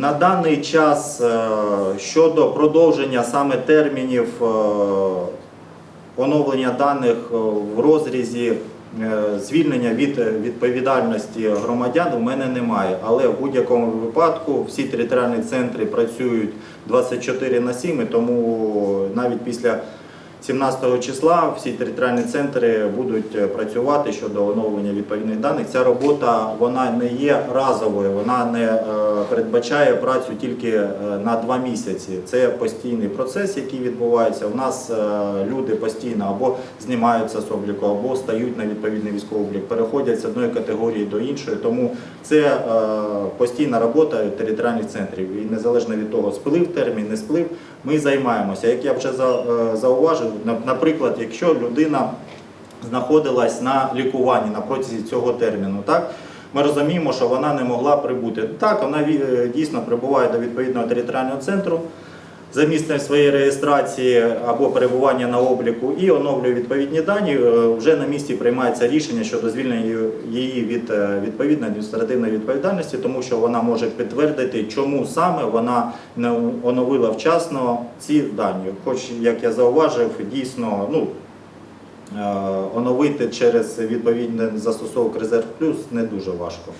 На даний час е, щодо продовження саме термінів е, оновлення даних е, в розрізі звільнення від відповідальності громадян у мене немає. Але в будь-якому випадку всі територіальні центри працюють 24 на 7, тому навіть після 17 числа всі територіальні центри будуть е, працювати щодо оновлення відповідних даних. Ця робота вона не є разовою, вона не е, передбачає працю тільки е, на два місяці. Це постійний процес, який відбувається. У нас люди постійно або знімаються з обліку, або стають на відповідний військовий облік, переходять з одної категорії до іншої. Тому це постійна робота територіальних центрів. І незалежно від того, сплив термін, не сплив, ми займаємося. Як я вже за- зауважив, наприклад, якщо людина знаходилась на лікуванні на протязі цього терміну, так ми розуміємо, що вона не могла прибути. Так, вона е, дійсно прибуває до відповідного територіального центру за місцем своєї реєстрації або перебування на обліку і оновлює відповідні дані. Е, Вже на місці приймається рішення щодо звільнення її- від е, відповідної адміністративної відповідальності, тому що вона може підтвердити, чому саме вона не оновила вчасно ці дані. Хоч, як я зауважив, дійсно, ну. е, Оновити через відповідний застосовок Резерв Плюс не дуже важко.